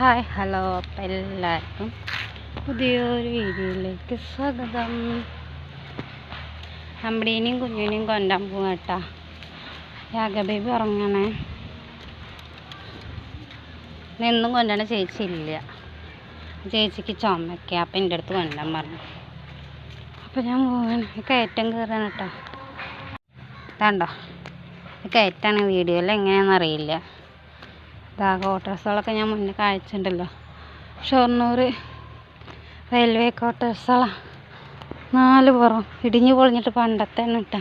Hi hello അപ്പം എല്ലാവർക്കും പുതിയൊരു വീഡിയോയിലേക്ക് സ്വാഗതം. അമ്പടീനെയും കുഞ്ഞിനെയും കൊണ്ടാൻ പോവാ കേട്ടാ യാഗബേബി ഉറങ്ങണേ. നിന്നും കൊണ്ടാണ് ചേച്ചി ഇല്ല. ചേച്ചിക്ക് ചുമക്ക അപ്പം എന്റെ അടുത്ത് കൊണ്ടാൻ പറഞ്ഞു. അപ്പം ഞാൻ പോവാണ്. കയറ്റം കയറാണ് കേട്ടോ കണ്ടോ കയറ്റാണ് വീഡിയോയിൽ എങ്ങനെയാണെന്ന് അറിയില്ല ഇതാ ക്വാർട്ടേഴ്സുകളൊക്കെ ഞാൻ മുന്നേ കാഴ്ചയുണ്ടല്ലോ. ഷൊർണൂർ റെയിൽവേ ക്വാർട്ടേഴ്സുകളാണ് നാല് പുറം. ഇടിഞ്ഞു പൊളിഞ്ഞിട്ട് പണ്ടത്തെ ഇട്ടാ.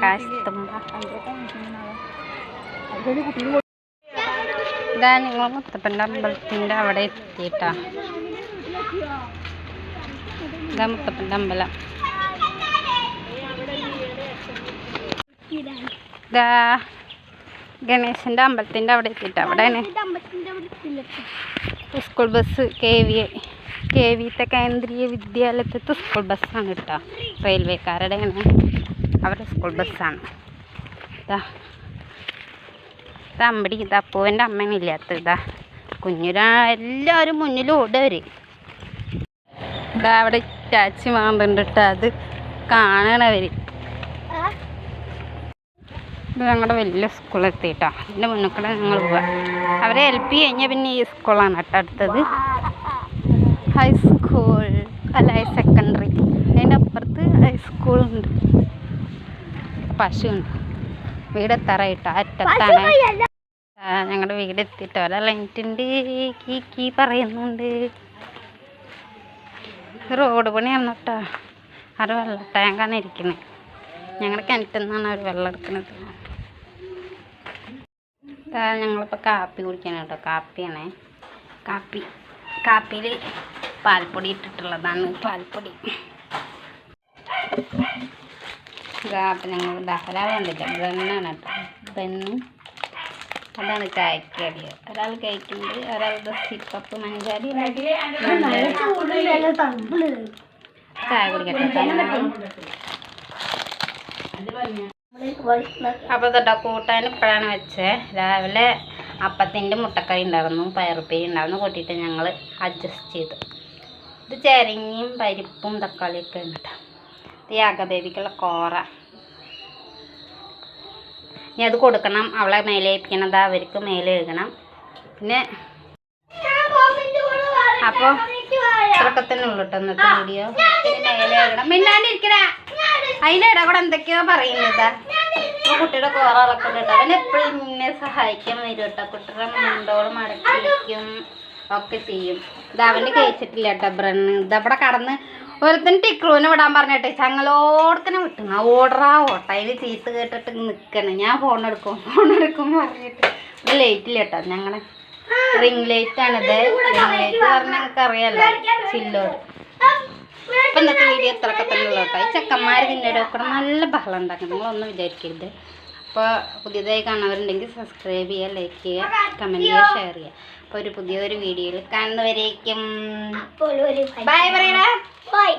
കാശത്തുമ്പ ഇതാ നിങ്ങൾ മുത്തപ്പന്റെ അമ്പലത്തിന്റെ അവിടെ എത്തിയിട്ടാ. ഇതാ മുത്തപ്പന്റെ അമ്പലം. ഇതാ ഗണേശന്റെ അമ്പലത്തിന്റെ അവിടെ എത്തിയിട്ട് അവിടെയാണ്. School bus K V K വിത്തെ കേന്ദ്രീയ വിദ്യാലയത്തിലത്തെ സ്കൂൾ ബസ്സാണ് കേട്ടോ. റെയിൽവേക്കാരുടെയാണ് അവരുടെ സ്കൂൾ ബസ്സാണ് ഇതാ അമ്പടി ഇതാ അപ്പൂവന്റെ ഇതാ കുഞ്ഞുരാ എല്ലാവരും മുന്നിൽ ഓടവർ ഇതാ അവിടെ ചാച്ചി മാമ്പുണ്ട് കേട്ടോ. അത് കാണണവർ ഇത് ഞങ്ങളുടെ വലിയ സ്കൂളെത്തിയിട്ടോ അതിന്റെ മുന്നിൽ ഞങ്ങൾ പോവാം. അവരെ എൽ പി കഴിഞ്ഞാൽ പിന്നെ ഈ സ്കൂളാണ് കേട്ടോ അടുത്തത്. ഹൈസ്കൂൾ അല്ല ഹയർ സെക്കൻഡറി അതിന്റെ അപ്പുറത്ത് ഹൈസ്കൂളുണ്ട് പശുണ്ട്. വീട് എത്താറായിട്ടോ അറ്റത്താണ്. ഞങ്ങളുടെ വീട് എത്തിയിട്ടോ ഒരാൾ ലൈറ്റുണ്ട് കീ കീ പറയുന്നുണ്ട്. റോഡ് പണിയാണ് കേട്ടോ അത് വെള്ളം ടാങ്കാണ് ഇരിക്കുന്നത് ഞങ്ങളുടെ കിണറ്റിൽ നിന്നാണ് അവർ വെള്ളം എടുക്കുന്നത് ഞങ്ങളിപ്പോൾ കാപ്പി കുടിക്കാൻ കേട്ടോ കാപ്പിയാണേ. കാപ്പി. കാപ്പിയിൽ പാൽപ്പൊടി ഇട്ടിട്ടുള്ളതാണ്. പാൽപ്പൊടി. അപ്പം ഞങ്ങൾ ധാരാളം കണ്ടില്ല? ബ്രെണ്ണാണ് കേട്ടോ. ബെന്ന് അതാണ് ചായക്ക് അടി ഒരാൾ കഴിക്കുന്നത് ഒരാളുടെ സിപ്പപ്പ് മഞ്ചാരി ചായ കുടിക്കട്ടെ. അപ്പോൾ തൊട്ടാ കൂട്ടാൻ ഇപ്പോഴാണ് വെച്ചത് രാവിലെ അപ്പത്തിന്റെ മുട്ടക്കറി ഉണ്ടായിരുന്നു പയറുപ്പേരി ഉണ്ടായിരുന്നു കൂട്ടിയിട്ട് ഞങ്ങൾ അഡ്ജസ്റ്റ് ചെയ്തു. ഇത് ചേരങ്ങയും പരിപ്പും തക്കാളിയൊക്കെ ഉണ്ട് കേട്ടോ ഇത് യാഗബേബിക്കുള്ള കോറ. ഇനി അത് കൊടുക്കണം അവളെ മേലെ ഏൽപ്പിക്കണത് അവർക്ക് മേലെ എഴുതണം. പിന്നെ അപ്പോൾ ഇതൊക്കെ തന്നെ ഉള്ളു കേട്ടോ ഇന്നത്തെ വീഡിയോ മേലെ മിണ്ടാണ്ടിരിക്കണ അതിന്റെ ഇട കൂടെ എന്തൊക്കെയോ പറയുന്നത് അപ്പോൾ കുട്ടിയുടെ കോറ അളക്കുന്നുണ്ട് അവൻ എപ്പോഴും ഇന്നെ സഹായിക്കാൻ വരും കേട്ടോ. കുട്ടിയുടെ മുണ്ടോട് മടക്കി ഒക്കെ ചെയ്യും. ഇത് അവന് കഴിച്ചിട്ടില്ല കേട്ടോ ബ്രണ്ണ് ഇതവിടെ കടന്ന് ഒരുത്തൻ ടിക്രൂവിനെ വിടാൻ പറഞ്ഞിട്ട് ചങ്ങളോടക്കനെ വിട്ടുന്ന ഓടറാ ഓട്ട. അതിന് ചീത്ത കേട്ടിട്ട് നിൽക്കണം ഞാൻ ഫോൺ എടുക്കും. ഫോൺ എടുക്കും പറഞ്ഞിട്ട്. ഇത് ലേറ്റ് ഇല്ല കേട്ടോ. ഞങ്ങളുടെ റിംഗ് ലൈറ്റ് ആണിത്. റിംഗ് ലൈറ്റ് പറഞ്ഞാൽ ഞങ്ങൾക്ക് അറിയാലോ ചില്ലോട്. അപ്പം ഇന്നത്തെ വീഡിയോ ഇത്രയൊക്കെ തന്നെ ഉള്ളൂ കേട്ടോ. ഈ ചെക്കന്മാർ പിന്നീട് ഒക്കെ നല്ല ബഹളം ഉണ്ടാക്കും നിങ്ങളൊന്നും വിചാരിക്കരുത്. അപ്പോൾ പുതിയതായി കാണുന്നവരുണ്ടെങ്കിൽ സബ്സ്ക്രൈബ് ചെയ്യുക ലൈക്ക് ചെയ്യുക കമന്റ് ചെയ്യുക ഷെയർ ചെയ്യുക. അപ്പോൾ ഒരു പുതിയൊരു വീഡിയോയിൽ കാണുന്നവരേക്കും. ബൈ പറയണേ ബൈ.